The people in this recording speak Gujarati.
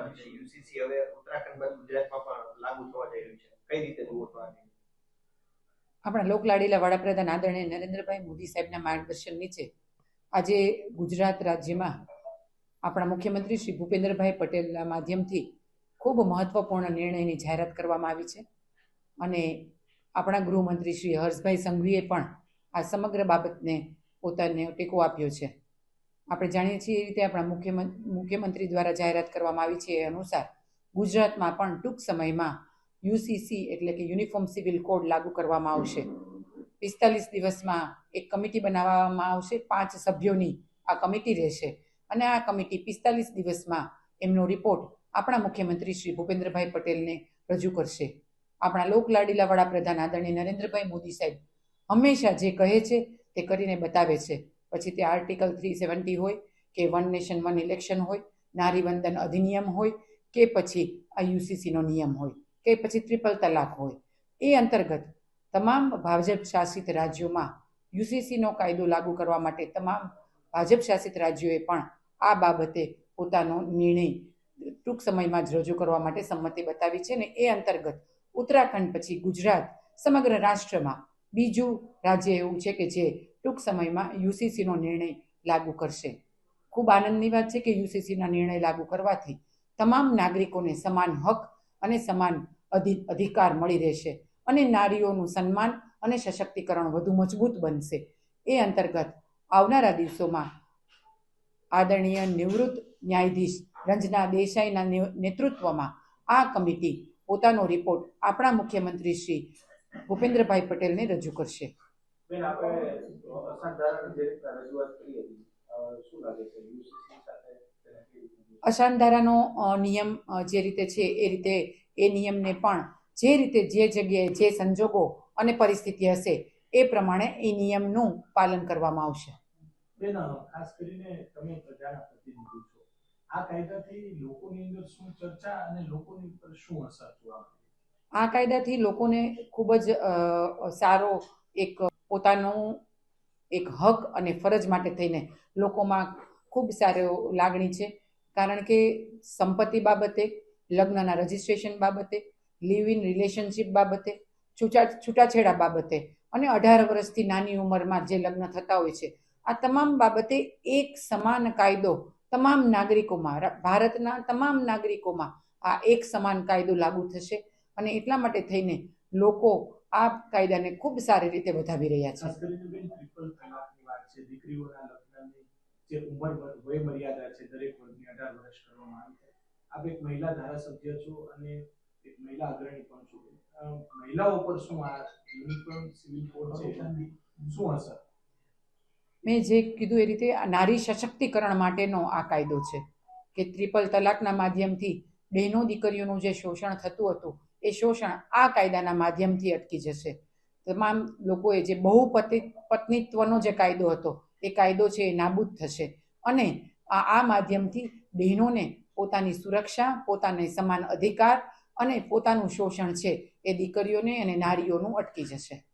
આવે છે. યુસીસી હવે ઉત્તરાખંડ બાદ ગુજરાતમાં પણ લાગુ થવા જઈ રહ્યું છે. કઈ રીતે જુઓ છો આને આપણા લોકલાડીલા વડાપ્રધાન આદરણીય નરેન્દ્રભાઈ મોદી સાહેબના માર્ગદર્શન નીચે આજે ગુજરાત રાજ્યમાં આપણા મુખ્યમંત્રી શ્રી ભૂપેન્દ્રભાઈ પટેલના માધ્યમથી ખૂબ મહત્વપૂર્ણ નિર્ણયની જાહેરાત કરવામાં આવી છે. અને આપણા ગૃહમંત્રી શ્રી હર્ષભાઈ સંઘવીએ પણ આ સમગ્ર બાબતને પોતાને ટેકો આપ્યો છે. આપણે જાણીએ છીએ એ રીતે આપણા મુખ્યમંત્રી મુખ્યમંત્રી દ્વારા જાહેરાત કરવામાં આવી છે એ અનુસાર ગુજરાતમાં પણ ટૂંક સમયમાં યુસીસી એટલે કે યુનિફોર્મ સિવિલ કોડ લાગુ કરવામાં આવશે. પિસ્તાલીસ દિવસમાં એક કમિટી બનાવવામાં આવશે, પાંચ સભ્યોની આ કમિટી રહેશે. અને આ કમિટી પિસ્તાલીસ દિવસમાં એમનો રિપોર્ટ આપણા મુખ્યમંત્રી શ્રી ભૂપેન્દ્રભાઈ પટેલને રજૂ કરશે. આપણા લોકલાડીલા વડાપ્રધાન આદરણીય નરેન્દ્રભાઈ મોદી સાહેબ હંમેશા જે કહે છે તે કરીને બતાવે છે. પછી તે આર્ટિકલ થ્રી સેવન્ટી હોય કે વન નેશન વન ઇલેક્શન હોય નારી વંદન અધિનિયમ હોય કે પછી આ યુસીસીનો નિયમ હોય કે પછી ટ્રિપલ તલાક હોય. એ અંતર્ગત તમામ ભાજપ શાસિત રાજ્યોમાં યુસીસીનો કાયદો લાગુ કરવા માટે તમામ ભાજપ શાસિત રાજ્યોએ પણ આ બાબતે પોતાનો નિર્ણય ટૂંક સમયમાં જ રજૂ કરવા માટે સંમતિ બતાવી છે ને એ અંતર્ગત ઉત્તરાખંડ પછી ગુજરાત સમગ્ર રાષ્ટ્રમાં બીજું રાજ્ય એવું છે કે જે ટૂંક સમયમાં યુસીસીનો નિર્ણય લાગુ કરશે. ખૂબ આનંદની વાત છે કે યુસીસીના નિર્ણય લાગુ કરવાથી તમામ નાગરિકોને સમાન હક અને સમાન અધિ, અધિકાર મળી રહેશે અને નારીઓનું સન્માન અને સશક્તિકરણ વધુ મજબૂત બનશે. એ અંતર્ગત આવનારા દિવસોમાં આદરણીય નિવૃત્ત ન્યાયાધીશ રંજના દેસાઈના નેતૃત્વમાં આ કમિટી પોતાનો રિપોર્ટ આપણા મુખ્યમંત્રી શ્રી ભૂપેન્દ્રભાઈ પટેલને રજૂ કરશે. બેન આપણે અસાધારણ જે રીતના રજૂઆત કરી હતી અ, શું લાગે છે? યુસીસી સાથે તેને કેવી રીતે અશાંધારાનો અ, નિયમ જે રીતે છે એ રીતે એ નિયમને પણ જે રીતે જે જગ્યાએ જે સંજોગો અને પરિસ્થિતિ હશે એ પ્રમાણે એ નિયમનું પાલન કરવામાં આવશે. ખાસ કરીને તમે પ્રજાના પ્રતિનિધિ છો. આ કાયદાથી લોકોની અંદર શું ચર્ચા અને લોકોની ઉપર શું અસર જોવા મળે? આ કાયદાથી લોકોને ખૂબ જ સારો એક પોતાનું એક હક અને ફરજ માટે થઈને લોકોમાં ખૂબ સારો લાગણી છે. કારણ કે સંપત્તિ બાબતે, લગ્નના રજિસ્ટ્રેશન બાબતે લિવ ઇન રિલેશનશિપ બાબતે, છૂટા, છૂટાછેડા બાબતે અને અઢાર વર્ષથી નાની ઉંમરમાં જે લગ્ન થતા હોય છે, આ તમામ બાબતે એક સમાન કાયદો તમામ નાગરિકોમાં, ભારતના તમામ નાગરિકોમાં આ એક સમાન કાયદો લાગુ થશે. અને એટલા માટે થઈને લોકો આ કાયદાને ખૂબ સારી રીતે વધાવી રહ્યા છે. ખાસ કરીને બેન ટ્રિપલ તલાકની વાત છે. દીકરીઓના લગ્નની જે ઉંમર વય મર્યાદા છે દરેક વર્ગની અઢાર વર્ષ કરવામાં આવી છે. આપ એક મહિલા ધારાસભ્ય છો અને એક મહિલા અગ્રણી પણ છો. મહિલાઓ પર શું આ યુનિફોર્મ સિવિલ કોડ છે? શું અસર મેં જે કીધું એ રીતે નારી સશક્તિકરણ માટેનો આ કાયદો છે કે ત્રિપલ તલાકના માધ્યમથી બહેનો દીકરીઓનું જે શોષણ થતું હતું એ શોષણ આ કાયદાના માધ્યમથી અટકી જશે. તમામ લોકોએ જે બહુપતિ, પત્નીત્વનો જે કાયદો હતો, એ કાયદો છે એ નાબૂદ થશે. અને આ આ માધ્યમથી બહેનોને પોતાની સુરક્ષા, પોતાને સમાન અધિકાર અને પોતાનું શોષણ છે એ દીકરીઓને અને નારીઓનું અટકી જશે.